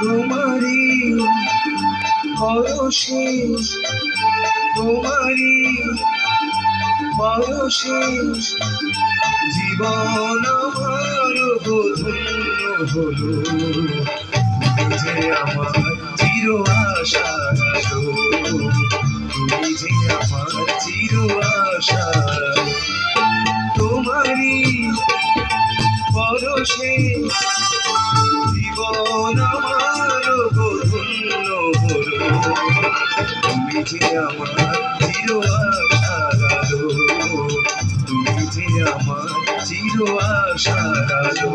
তোমারি পরশে তোমারি পরশে জীবন আমার ধন্য হলো। যে আমার চির আশা তুমি যে আমার চির আশা তোমারি পরশে জীবন আমার ধন্য হলো। আমার চির যে আমার চির আশার আলো।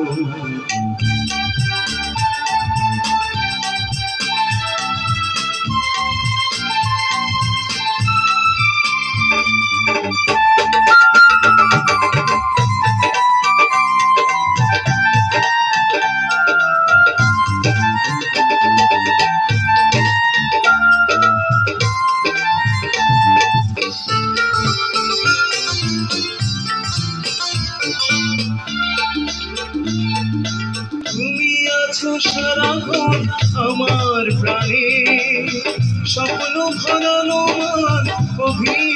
আমার প্রাণে। স্বপ্ন ভরানো মান অভিমানে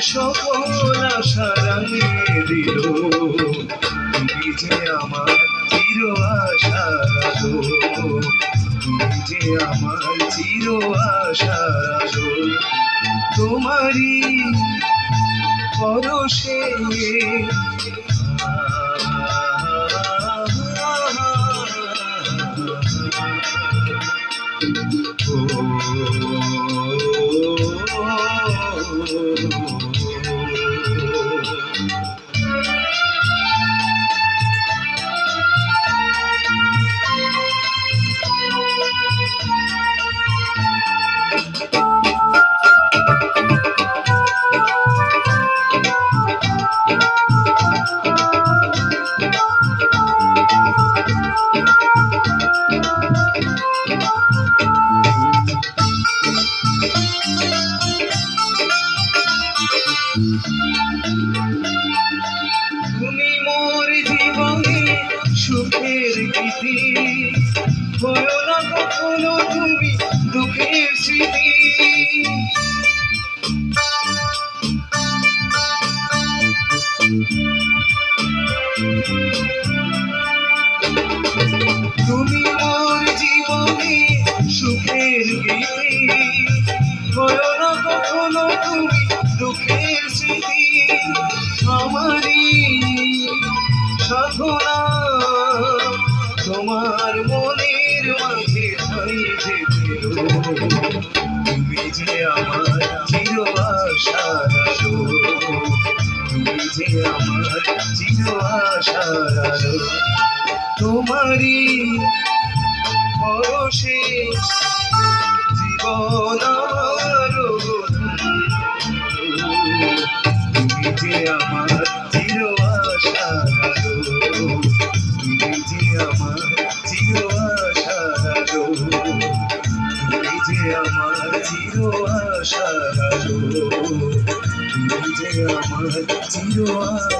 সকল আশা রাঙিয়ে দিল। তুমি যে আমার চির আশা তুমি যে আমার চির আশা তোমারই পরশে তুমি বলো না কখনো তুমি দুঃখের স্মৃতি তুমি মোর জীবনে সুখের গীতি বলো না কখনো তুমি দুঃখের স্মৃতি, আমারই সাধনা ঠাই তুমি যে আমার চির আশার আলো তুমি যে আমার চির আশার আলো তোমারই পরশে জীবন তুমি যে আমার আমার চির আলো